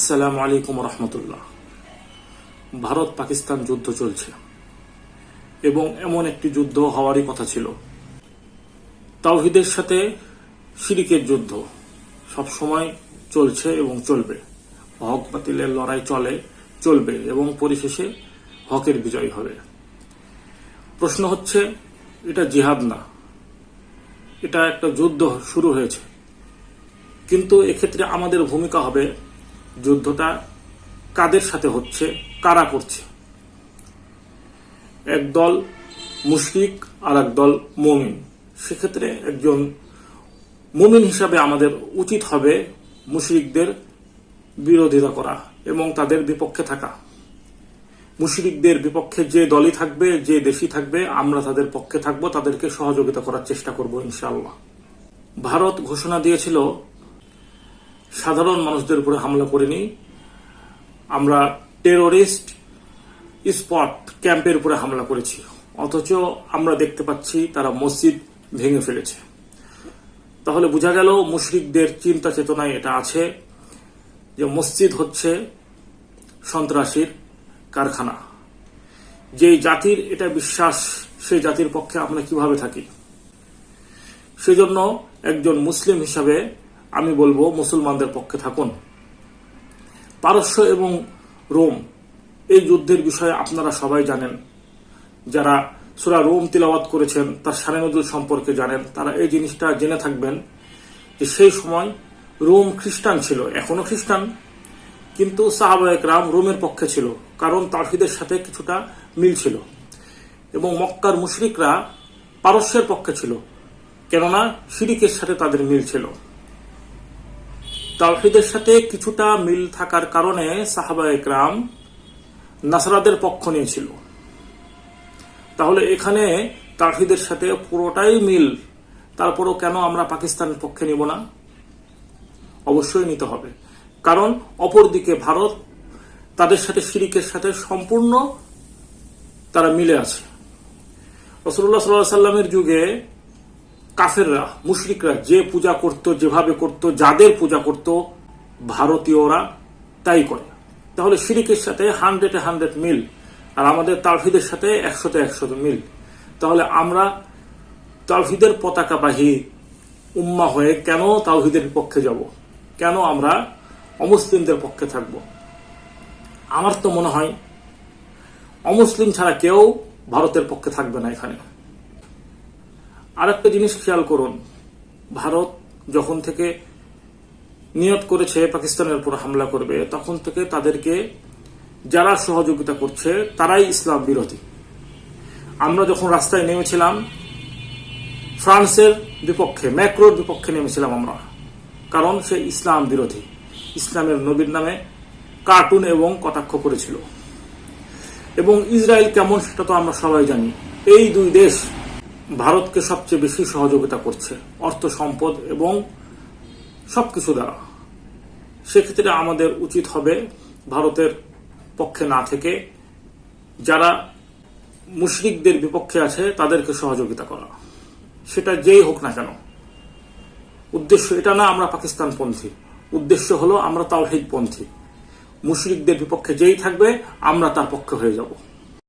আসসালামু আলাইকুম রহমতুল্লাহ। ভারত পাকিস্তান যুদ্ধ চলছে। এবং এমন একটি যুদ্ধ হওয়ারই কথা ছিল। তাওহিদের সাথে সিরিকের যুদ্ধ সব সময় চলছে এবং চলবে। হক বাতিলের লড়াই চলে, চলবে এবং পরিশেষে হকের বিজয় হবে। প্রশ্ন হচ্ছে, এটা জিহাদ না। এটা একটা যুদ্ধ শুরু হয়েছে। কিন্তু এক্ষেত্রে আমাদের ভূমিকা হবে যুদ্ধটা কাদের সাথে হচ্ছে, কারা করছে? একদল মুশরিক আর একদল মমিন। সেক্ষেত্রে একজন মুমিন হিসাবে আমাদের উচিত হবে মুশরিকদের বিরোধিতা করা এবং তাদের বিপক্ষে থাকা। মুশরিকদের বিপক্ষে যে দলই থাকবে, যে দেশই থাকবে, আমরা তাদের পক্ষে থাকব, তাদেরকে সহযোগিতা করার চেষ্টা করব, ইনশাআল্লাহ। ভারত ঘোষণা দিয়েছিল সাধারণ মানুষদের উপরে হামলা করেনি আমরা টেরোরিস্ট স্পট ক্যাম্পের উপরে হামলা করেছি। অথচ আমরা দেখতে পাচ্ছি তারা মসজিদ ভেঙে ফেলেছে। তাহলে বোঝা গেল মুশরিকদের চিন্তা চেতনায় এটা আছে যে মসজিদ হচ্ছে সন্ত্রাসীর কারখানা। যেই জাতির এটা বিশ্বাস সেই জাতির পক্ষে আমরা কীভাবে থাকি? সেজন্য একজন মুসলিম হিসাবে আমি বলব মুসলমানদের পক্ষে থাকুন। পারস্য এবং রোম, এই যুদ্ধের বিষয়ে আপনারা সবাই জানেন। যারা সুরা রোম তিলাওয়াত করেছেন, তার সানেনদুল সম্পর্কে জানেন। তারা এই জিনিসটা জেনে থাকবেন যে সেই সময় রোম খ্রিস্টান ছিল, এখনও খ্রিস্টান, কিন্তু সাহাবায়ক রাম রোমের পক্ষে ছিল, কারণ তাহিদের সাথে কিছুটা মিল ছিল। এবং মক্কার মুশরিকরা পারস্যের পক্ষে ছিল, কেননা শিরিকের সাথে তাদের মিল ছিল। তাওহিদের সাথে কিছুটা মিল থাকার কারণে সাহাবা একরাম নাসরাদের পক্ষ নিয়েছিল। তাহলে এখানে তাওহিদের সাথে পুরোটাই মিল, তারপরও কেন আমরা পাকিস্তানের পক্ষে নিব না? অবশ্যই নিতে হবে। কারণ অপরদিকে ভারত তাদের সাথে শিরিকের সাথে সম্পূর্ণ তারা মিলে আছে। রসুল্লাহ সাল্লাহ সাল্লামের যুগে কাফেররা, মুশরিকরা যে পূজা করত, যেভাবে করত, যাদের পূজা করত, ভারতীয়রা তাই করে। তাহলে শিরিকের সাথে হান্ড্রেডে হান্ড্রেড মিল, আর আমাদের তালফিদের সাথে একশোতে একশোতে মিল। তাহলে আমরা তালহিদের পতাকাবাহী উম্মা হয়ে কেন তাওহিদের পক্ষে যাব? কেন আমরা অমুসলিমদের পক্ষে থাকব? আমার তো মনে হয় অমুসলিম ছাড়া কেউ ভারতের পক্ষে থাকবে না এখানে আরেকটা জিনিস খেয়াল করুন। ভারত যখন থেকে নিয়ত করেছে পাকিস্তানের উপর হামলা করবে, তখন থেকে তাদেরকে যারা সহযোগিতা করছে, তারাই ইসলাম বিরোধী। আমরা যখন রাস্তায় নেমেছিলাম, ফ্রান্সের বিপক্ষে, ম্যাক্রোর বিপক্ষে নেমেছিলাম আমরা। কারণ সে ইসলাম বিরোধী। ইসলামের নবীর নামে কার্টুন এবং কটাক্ষ করেছিল। এবং ইসরায়েল কেমন, সেটা তো আমরা সবাই জানি। এই দুই দেশ ভারতকে সবচেয়ে বেশি সহযোগিতা করছে অর্থ সম্পদ এবং সবকিছু দ্বারা। সেক্ষেত্রে আমাদের উচিত হবে ভারতের পক্ষে না থেকে যারা মুশরিকদের বিপক্ষে আছে তাদেরকে সহযোগিতা করা। সেটা যেই হোক না কেন। উদ্দেশ্য এটা না আমরা পাকিস্তান পন্থী উদ্দেশ্য হলো আমরা তাওহিদ পন্থী মুশরিকদের বিপক্ষে যেই থাকবে আমরা তার পক্ষে হয়ে যাব।